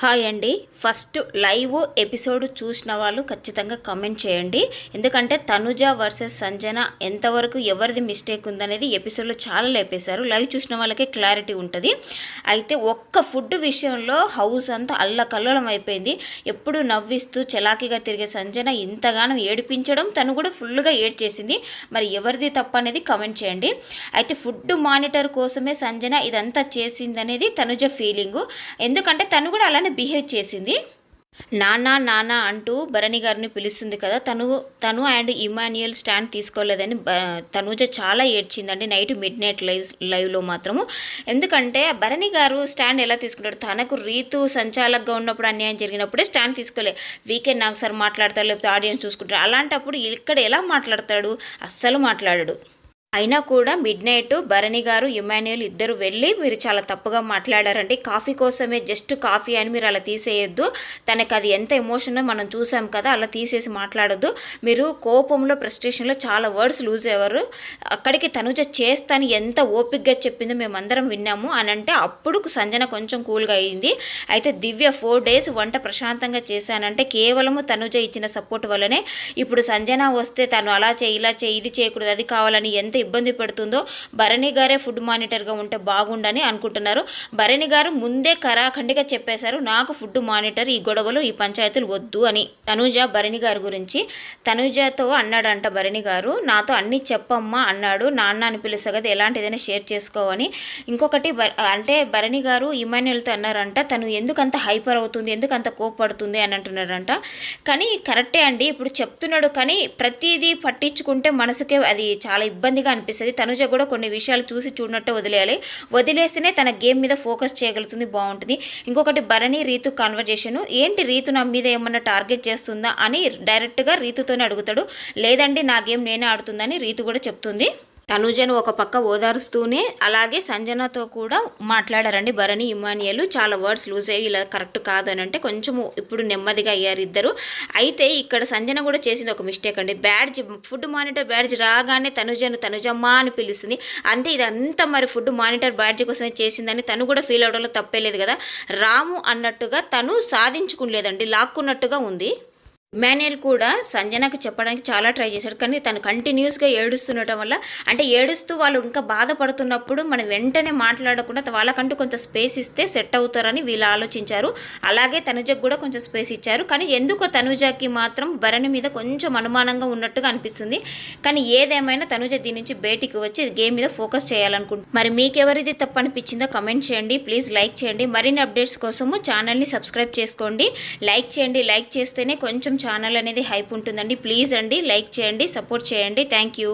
Hi అండి. First live episode చూసిన వాళ్ళు ఖచ్చితంగా కమెంట్ చేయండి. ఎందుకంటే తనుజ వర్సెస్ సంజన ఎంతవరకు ఎవరిది మిస్టేక్ ఉందనేది ఎపిసోడ్లో చాలా లేపేశారు. లైవ్ చూసిన వాళ్ళకే క్లారిటీ ఉంటుంది. అయితే ఒక్క ఫుడ్ విషయంలో హౌస్ అంతా అల్లకల్లోలం అయిపోయింది. ఎప్పుడు నవ్విస్తూ చలాకీగా తిరిగే సంజన ఇంతగానో ఏడిపించడం తను కూడా ఫుల్గా ఏడ్చేసింది. మరి ఎవరిది తప్పు అనేది కమెంట్ చేయండి. అయితే ఫుడ్ మానిటర్ కోసమే సంజన ఇదంతా చేసిందనేది తనుజ ఫీలింగు. ఎందుకంటే తను కూడా అలానే బిహేవ్ చేసింది. నానా నానా అంటూ భరణి గారిని పిలుస్తుంది కదా తను తను అండ్ ఇమాన్యుయల్ స్టాండ్ తీసుకోలేదని తనుజ చాలా ఏడ్చిందండి నైట్ మిడ్ నైట్ లైవ్ లైవ్లో మాత్రము. ఎందుకంటే భరణి గారు స్టాండ్ ఎలా తీసుకుంటాడు తనకు రీతు సంచాలకంగా ఉన్నప్పుడు అన్యాయం జరిగినప్పుడే స్టాండ్ తీసుకోలే. వీకెండ్ నాకు సార్ మాట్లాడతారు లేకపోతే ఆడియన్స్ చూసుకుంటారు. అలాంటప్పుడు ఇక్కడ ఎలా మాట్లాడతాడు? అస్సలు మాట్లాడడు. అయినా కూడా మిడ్ నైట్ భరణి గారు ఇమాన్యుయల్ ఇద్దరు వెళ్ళి మీరు చాలా తప్పుగా మాట్లాడారండి. కాఫీ కోసమే జస్ట్ కాఫీ అని మీరు అలా తీసేయొద్దు. తనకు అది ఎంత ఎమోషనో మనం చూసాం కదా అలా తీసేసి మాట్లాడొద్దు. మీరు కోపంలో ఫ్రస్ట్రేషన్లో చాలా వర్డ్స్ లూజ్ అయ్యారు. అక్కడికి తనుజ చేస్తాను ఎంత ఓపిక్గా చెప్పిందో మేమందరం విన్నాము. అని అంటే అప్పుడు సంజన కొంచెం కూల్గా అయింది. అయితే దివ్య ఫోర్ డేస్ వంట ప్రశాంతంగా చేశానంటే కేవలము తనుజ ఇచ్చిన సపోర్ట్ వల్లనే. ఇప్పుడు సంజన వస్తే తను అలా చేయి ఇలా చేయి ఇది చేయకూడదు అది కావాలని ఎంత ఇబ్బంది పెడుతుందో భరణి గారే ఫుడ్ మానిటర్గా ఉంటే బాగుండని అనుకుంటున్నారు. భరణి గారు ముందే కరాఖండిగా చెప్పేశారు నాకు ఫుడ్ మానిటర్ ఈ గొడవలు ఈ పంచాయతీలు వద్దు అని. తనుజ భరణి గారి గురించి. తనుజతో అన్నాడంట భరణి గారు నాతో అన్ని చెప్పమ్మా అన్నాడు. నాన్న అని పిలుస్తా కదా ఎలాంటి ఏదైనా షేర్ చేసుకోవని. ఇంకొకటి భ- అంటే భరణి గారు ఇమాన్యుల్తో అన్నారంట తను ఎందుకంత హైపర్ అవుతుంది ఎందుకంత కోపడుతుంది అని అంటున్నారంట. కానీ కరెక్టే అండి ఇప్పుడు చెప్తున్నాడు. కానీ ప్రతిదీ పట్టించుకుంటే మనసుకే అది చాలా ఇబ్బందిగా అనిపిస్తుంది. తనుజ కూడా కొన్ని విషయాలు చూసి చూడనట్టే వదిలేయాలి. వదిలేస్తేనే తన గేమ్ మీద ఫోకస్ చేయగలుగుతుంది బాగుంటుంది. ఇంకొకటి భరణి రీతు కాన్వర్జేషన్ ఏంటి రీతు నా మీద ఏమన్నా టార్గెట్ చేస్తుందా అని డైరెక్ట్గా రీతుతోనే అడుగుతాడు. లేదండి నా గేమ్ నేనే ఆడుతుందని రీతు కూడా చెప్తుంది. తనుజను ఒక పక్క ఓదారుస్తూనే అలాగే సంజనతో కూడా మాట్లాడారండి. భరణి ఇమానియలు చాలా వర్డ్స్ లూజ్ అయ్యి ఇలా కరెక్ట్ కాదు అని అంటే కొంచెము ఇప్పుడు నెమ్మదిగా అయ్యారు ఇద్దరు. అయితే ఇక్కడ సంజన కూడా చేసింది ఒక మిస్టేక్ అండి. బ్యాడ్జ్ ఫుడ్ మానిటర్ బ్యాడ్జ్ రాగానే తనుజను తనుజమ్మ అని పిలుస్తుంది. అంటే ఇదంతా మరి ఫుడ్ మానిటర్ బ్యాడ్జ్ కోసమే చేసిందని తను కూడా ఫీల్ అవడంలో తప్పేలేదు కదా. రాము అన్నట్టుగా తను సాధించుకునేదండి లాక్కున్నట్టుగా ఉంది. ఇమాన్యుయల్ కూడా సంజనకు చెప్పడానికి చాలా ట్రై చేశాడు. కానీ తను కంటిన్యూస్గా ఏడుస్తుండటం వల్ల అంటే ఏడుస్తూ వాళ్ళు ఇంకా బాధపడుతున్నప్పుడు మనం వెంటనే మాట్లాడకుండా వాళ్ళకంటూ కొంత స్పేస్ ఇస్తే సెట్ అవుతారని వీళ్ళు ఆలోచించారు. అలాగే తనుజకు కూడా కొంచెం స్పేస్ ఇచ్చారు. కానీ ఎందుకో తనుజకి మాత్రం భరణి మీద కొంచెం అనుమానంగా ఉన్నట్టుగా అనిపిస్తుంది. కానీ ఏదేమైనా తనుజ దీని నుంచి బయటికి వచ్చి గేమ్ మీద ఫోకస్ చేయాలనుకుంటు మరి మీకెవరిది తప్పు అనిపించిందో కమెంట్ చేయండి. ప్లీజ్ లైక్ చేయండి. మరిన్ని అప్డేట్స్ కోసము ఛానల్ని సబ్స్క్రైబ్ చేసుకోండి. లైక్ చేయండి. లైక్ చేస్తేనే కొంచెం ఛానల్ అనేది హైప్ ఉంటుందండి. ప్లీజ్ అండి లైక్ చేయండి సపోర్ట్ చేయండి. Thank you